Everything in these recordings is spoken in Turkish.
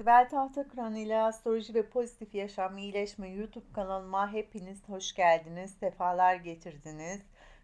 Sibel Tahtakıran ile Astroloji ve Pozitif Yaşam İyileşme YouTube kanalıma hepiniz hoş geldiniz, sefalar getirdiniz.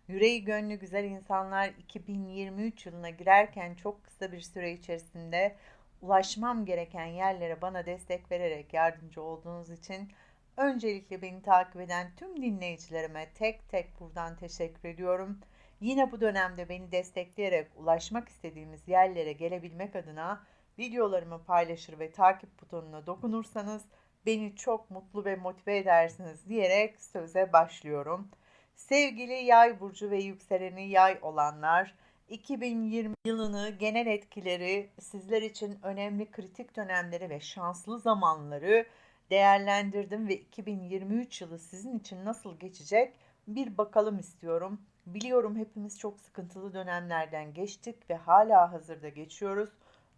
Yüreği gönlü güzel insanlar 2023 yılına girerken çok kısa bir süre içerisinde ulaşmam gereken yerlere bana destek vererek yardımcı olduğunuz için öncelikle beni takip eden tüm dinleyicilerime tek tek buradan teşekkür ediyorum. Yine bu dönemde beni destekleyerek ulaşmak istediğimiz yerlere gelebilmek adına videolarımı paylaşır ve takip butonuna dokunursanız beni çok mutlu ve motive edersiniz diyerek söze başlıyorum. Sevgili yay burcu ve yükseleni yay olanlar, 2020 yılını genel etkileri, sizler için önemli kritik dönemleri ve şanslı zamanları değerlendirdim ve 2023 yılı sizin için nasıl geçecek bir bakalım istiyorum. Biliyorum hepimiz çok sıkıntılı dönemlerden geçtik ve hala hazırda geçiyoruz.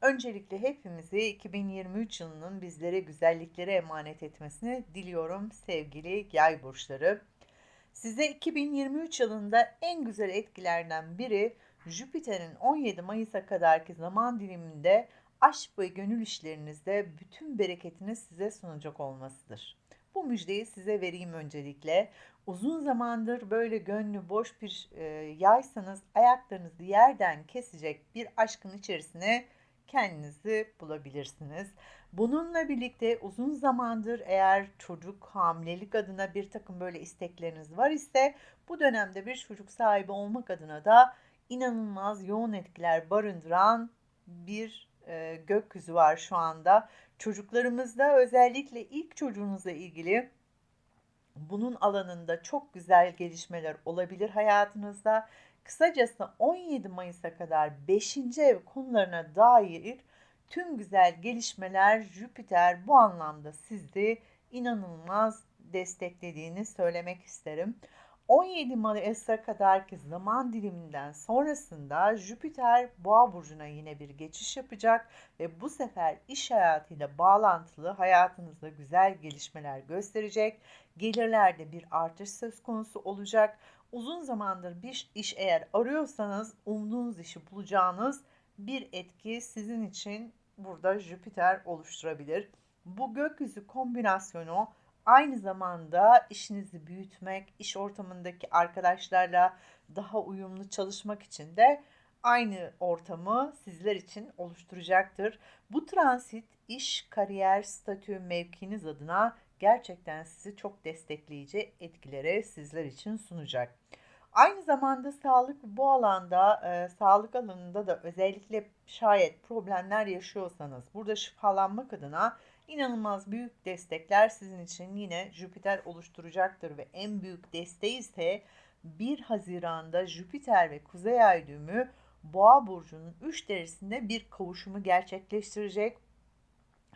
Öncelikle hepimizi 2023 yılının bizlere güzelliklere emanet etmesini diliyorum sevgili yay burçları. Size 2023 yılında en güzel etkilerden biri Jüpiter'in 17 Mayıs'a kadarki zaman diliminde aşk ve gönül işlerinizde bütün bereketini size sunacak olmasıdır. Bu müjdeyi size vereyim öncelikle. Uzun zamandır böyle gönlü boş bir e, yaysanız ayaklarınızı yerden kesecek bir aşkın içerisine kendinizi bulabilirsiniz. Bununla birlikte uzun zamandır eğer çocuk hamilelik adına bir takım böyle istekleriniz var ise bu dönemde bir çocuk sahibi olmak adına da inanılmaz yoğun etkiler barındıran bir e, gökyüzü var şu anda. Çocuklarımızda özellikle ilk çocuğunuzla ilgili bunun alanında çok güzel gelişmeler olabilir hayatınızda Kısacası 17 Mayıs'a kadar 5. ev konularına dair tüm güzel gelişmeler Jüpiter bu anlamda sizi inanılmaz desteklediğini söylemek isterim. 17 Mayıs'a kadarki zaman diliminden sonrasında Jüpiter Boğa burcuna yine bir geçiş yapacak ve bu sefer iş hayatıyla bağlantılı hayatınızda güzel gelişmeler gösterecek. Gelirlerde bir artış söz konusu olacak uzun zamandır bir iş eğer arıyorsanız umduğunuz işi bulacağınız bir etki sizin için burada Jüpiter oluşturabilir. Bu gökyüzü kombinasyonu aynı zamanda işinizi büyütmek, iş ortamındaki arkadaşlarla daha uyumlu çalışmak için de aynı ortamı sizler için oluşturacaktır. Bu transit iş, kariyer, statü, mevkiniz adına gerçekten sizi çok destekleyici etkilere sizler için sunacak. Aynı zamanda sağlık bu alanda, e, sağlık alanında da özellikle şayet problemler yaşıyorsanız burada şifalanmak adına inanılmaz büyük destekler sizin için yine Jüpiter oluşturacaktır ve en büyük desteği ise 1 Haziran'da Jüpiter ve Kuzey Ay düğümü Boğa burcunun 3 derecesinde bir kavuşumu gerçekleştirecek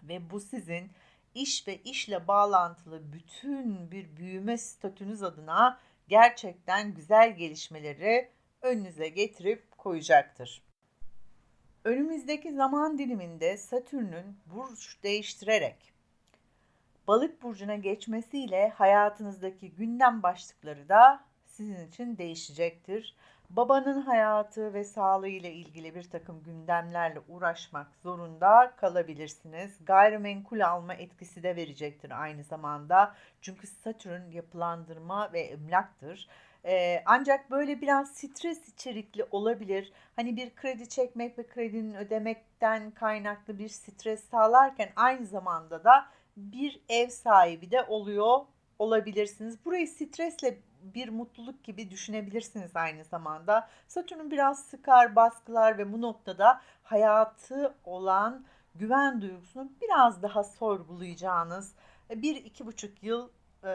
ve bu sizin iş ve işle bağlantılı bütün bir büyüme statünüz adına gerçekten güzel gelişmeleri önünüze getirip koyacaktır. Önümüzdeki zaman diliminde Satürn'ün burç değiştirerek Balık burcuna geçmesiyle hayatınızdaki gündem başlıkları da sizin için değişecektir babanın hayatı ve sağlığı ile ilgili bir takım gündemlerle uğraşmak zorunda kalabilirsiniz. Gayrimenkul alma etkisi de verecektir aynı zamanda. Çünkü Satürn yapılandırma ve emlaktır. Ee, ancak böyle biraz stres içerikli olabilir. Hani bir kredi çekmek ve kredinin ödemekten kaynaklı bir stres sağlarken aynı zamanda da bir ev sahibi de oluyor olabilirsiniz. Burayı stresle bir mutluluk gibi düşünebilirsiniz aynı zamanda. Satürn'ün biraz sıkar, baskılar ve bu noktada hayatı olan güven duygusunu biraz daha sorgulayacağınız e, bir iki buçuk yıl e,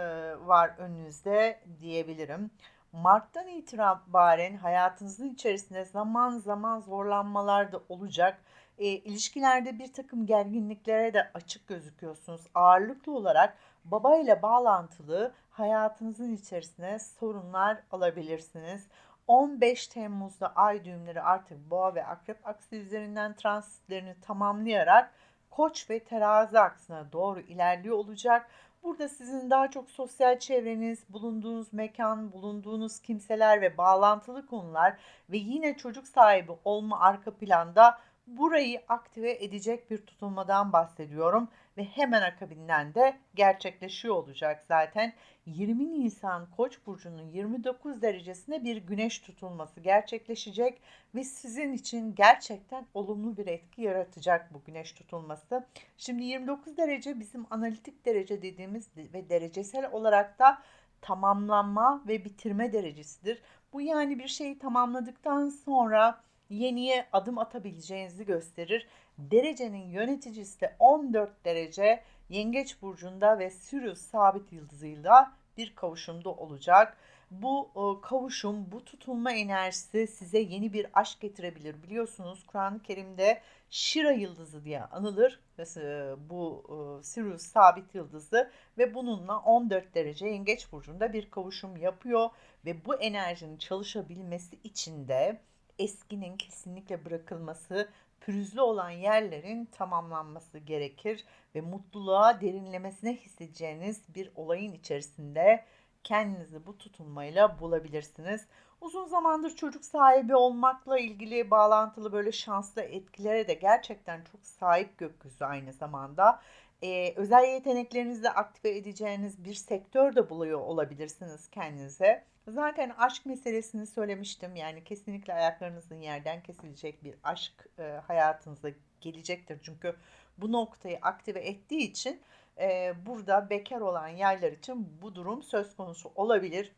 var önünüzde diyebilirim. Mart'tan itibaren hayatınızın içerisinde zaman zaman zorlanmalar da olacak. E, ilişkilerde bir takım gerginliklere de açık gözüküyorsunuz. Ağırlıklı olarak baba ile bağlantılı hayatınızın içerisine sorunlar alabilirsiniz. 15 Temmuz'da ay düğümleri artık boğa ve akrep aksi üzerinden transitlerini tamamlayarak koç ve terazi aksına doğru ilerliyor olacak. Burada sizin daha çok sosyal çevreniz, bulunduğunuz mekan, bulunduğunuz kimseler ve bağlantılı konular ve yine çocuk sahibi olma arka planda burayı aktive edecek bir tutulmadan bahsediyorum ve hemen akabinden de gerçekleşiyor olacak zaten. 20 Nisan Koç burcunun 29 derecesinde bir güneş tutulması gerçekleşecek ve sizin için gerçekten olumlu bir etki yaratacak bu güneş tutulması. Şimdi 29 derece bizim analitik derece dediğimiz ve derecesel olarak da tamamlanma ve bitirme derecesidir. Bu yani bir şeyi tamamladıktan sonra yeniye adım atabileceğinizi gösterir. Derecenin yöneticisi de 14 derece Yengeç burcunda ve Sirius sabit yıldızıyla bir kavuşumda olacak. Bu e, kavuşum, bu tutulma enerjisi size yeni bir aşk getirebilir. Biliyorsunuz Kur'an-ı Kerim'de Şira yıldızı diye anılır. Mesela bu e, Sirius sabit yıldızı ve bununla 14 derece Yengeç burcunda bir kavuşum yapıyor ve bu enerjinin çalışabilmesi için de eskinin kesinlikle bırakılması, pürüzlü olan yerlerin tamamlanması gerekir ve mutluluğa derinlemesine hissedeceğiniz bir olayın içerisinde kendinizi bu tutunmayla bulabilirsiniz. Uzun zamandır çocuk sahibi olmakla ilgili bağlantılı böyle şanslı etkilere de gerçekten çok sahip gökyüzü aynı zamanda. Ee, özel yeteneklerinizi aktive edeceğiniz bir sektör de buluyor olabilirsiniz kendinize. Zaten aşk meselesini söylemiştim. Yani kesinlikle ayaklarınızın yerden kesilecek bir aşk e, hayatınıza gelecektir. Çünkü bu noktayı aktive ettiği için e, burada bekar olan yaylar için bu durum söz konusu olabilir.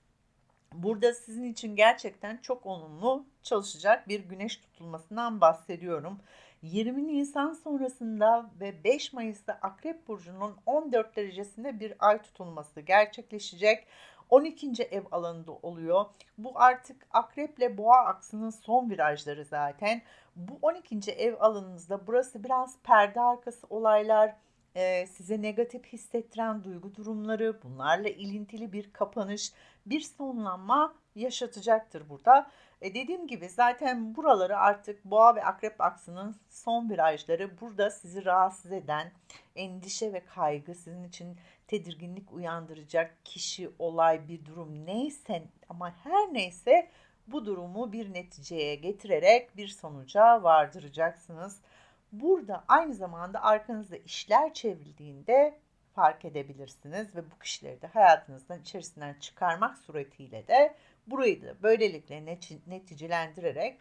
Burada sizin için gerçekten çok olumlu çalışacak bir güneş tutulmasından bahsediyorum. 20 Nisan sonrasında ve 5 Mayıs'ta Akrep Burcu'nun 14 derecesinde bir ay tutulması gerçekleşecek. 12. ev alanında oluyor. Bu artık akreple boğa aksının son virajları zaten. Bu 12. ev alanınızda burası biraz perde arkası olaylar, e, size negatif hissettiren duygu durumları, bunlarla ilintili bir kapanış, bir sonlanma yaşatacaktır burada. E dediğim gibi zaten buraları artık boğa ve akrep aksının son virajları burada sizi rahatsız eden endişe ve kaygı sizin için tedirginlik uyandıracak kişi, olay, bir durum neyse ama her neyse bu durumu bir neticeye getirerek bir sonuca vardıracaksınız. Burada aynı zamanda arkanızda işler çevrildiğinde fark edebilirsiniz ve bu kişileri de hayatınızdan içerisinden çıkarmak suretiyle de burayı da böylelikle neticelendirerek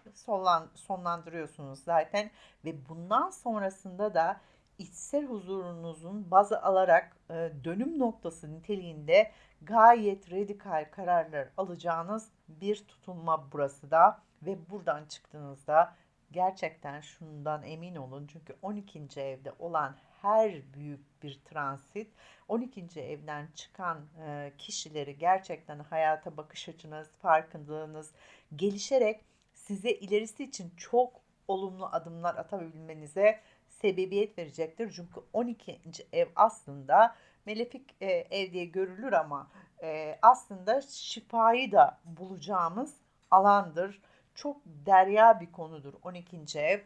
sonlandırıyorsunuz zaten ve bundan sonrasında da içsel huzurunuzun bazı alarak e, dönüm noktası niteliğinde gayet radikal kararlar alacağınız bir tutunma burası da ve buradan çıktığınızda gerçekten şundan emin olun çünkü 12. evde olan her büyük bir transit 12. evden çıkan e, kişileri gerçekten hayata bakış açınız, farkındalığınız gelişerek size ilerisi için çok olumlu adımlar atabilmenize sebebiyet verecektir. Çünkü 12. ev aslında melefik e, ev diye görülür ama e, aslında şifayı da bulacağımız alandır. Çok derya bir konudur 12. ev.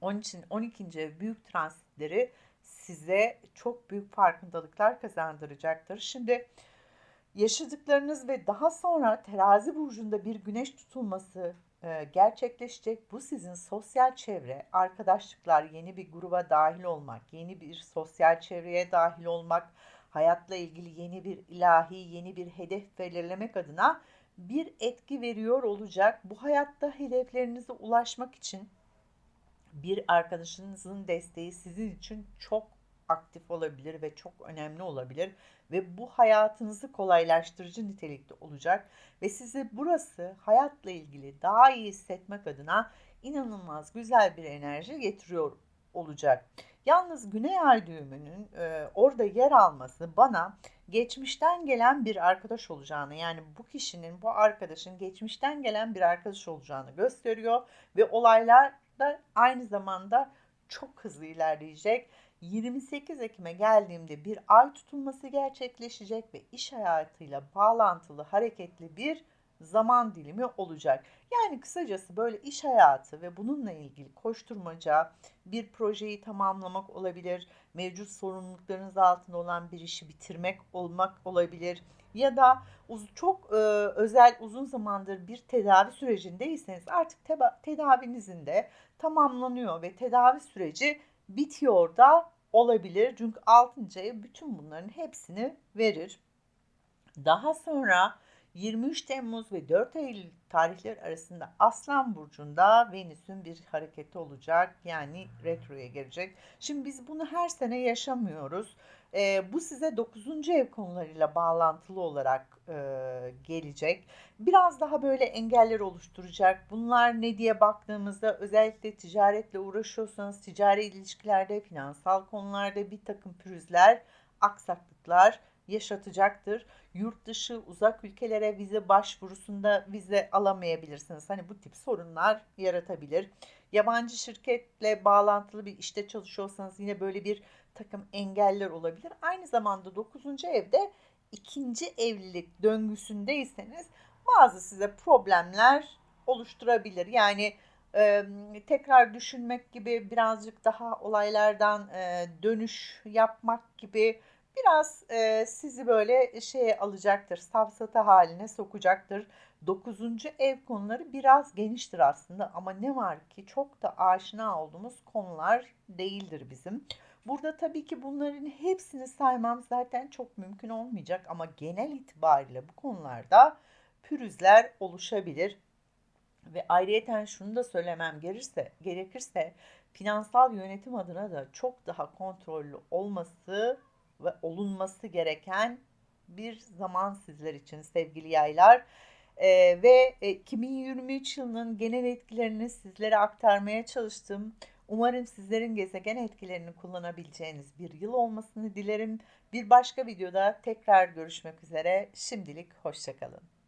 Onun için 12. ev büyük transitleri size çok büyük farkındalıklar kazandıracaktır. Şimdi yaşadıklarınız ve daha sonra terazi burcunda bir güneş tutulması e, gerçekleşecek. Bu sizin sosyal çevre, arkadaşlıklar, yeni bir gruba dahil olmak, yeni bir sosyal çevreye dahil olmak, hayatla ilgili yeni bir ilahi, yeni bir hedef belirlemek adına bir etki veriyor olacak. Bu hayatta hedeflerinize ulaşmak için bir arkadaşınızın desteği sizin için çok aktif olabilir ve çok önemli olabilir ve bu hayatınızı kolaylaştırıcı nitelikte olacak ve size burası hayatla ilgili daha iyi hissetmek adına inanılmaz güzel bir enerji getiriyor olacak. Yalnız Güney Ay düğümünün e, orada yer alması bana geçmişten gelen bir arkadaş olacağını yani bu kişinin bu arkadaşın geçmişten gelen bir arkadaş olacağını gösteriyor ve olaylar da aynı zamanda çok hızlı ilerleyecek. 28 Ekim'e geldiğimde bir ay tutulması gerçekleşecek ve iş hayatıyla bağlantılı hareketli bir zaman dilimi olacak. Yani kısacası böyle iş hayatı ve bununla ilgili koşturmaca, bir projeyi tamamlamak olabilir, mevcut sorumluluklarınız altında olan bir işi bitirmek olmak olabilir ya da çok e, özel uzun zamandır bir tedavi sürecindeyseniz artık teba- tedavinizin de tamamlanıyor ve tedavi süreci bitiyor da olabilir. Çünkü 6. ev bütün bunların hepsini verir. Daha sonra 23 Temmuz ve 4 Eylül tarihleri arasında Aslan Burcu'nda Venüs'ün bir hareketi olacak. Yani retroya gelecek. Şimdi biz bunu her sene yaşamıyoruz. E, bu size 9. ev konularıyla bağlantılı olarak e, gelecek. Biraz daha böyle engeller oluşturacak. Bunlar ne diye baktığımızda özellikle ticaretle uğraşıyorsanız ticari ilişkilerde, finansal konularda bir takım pürüzler, aksaklıklar yaşatacaktır. Yurt dışı uzak ülkelere vize başvurusunda vize alamayabilirsiniz. Hani bu tip sorunlar yaratabilir. Yabancı şirketle bağlantılı bir işte çalışıyorsanız yine böyle bir takım engeller olabilir. Aynı zamanda 9. evde ikinci evlilik döngüsündeyseniz bazı size problemler oluşturabilir. Yani e, tekrar düşünmek gibi birazcık daha olaylardan e, dönüş yapmak gibi biraz e, sizi böyle şeye alacaktır, safsata haline sokacaktır. Dokuzuncu ev konuları biraz geniştir aslında ama ne var ki çok da aşina olduğumuz konular değildir bizim. Burada tabii ki bunların hepsini saymam zaten çok mümkün olmayacak ama genel itibariyle bu konularda pürüzler oluşabilir. Ve ayrıyeten şunu da söylemem gerekirse, gerekirse finansal yönetim adına da çok daha kontrollü olması ve olunması gereken bir zaman sizler için sevgili yaylar. Ee, ve 2023 yılının genel etkilerini sizlere aktarmaya çalıştım. Umarım sizlerin gezegen etkilerini kullanabileceğiniz bir yıl olmasını dilerim. Bir başka videoda tekrar görüşmek üzere. Şimdilik hoşçakalın.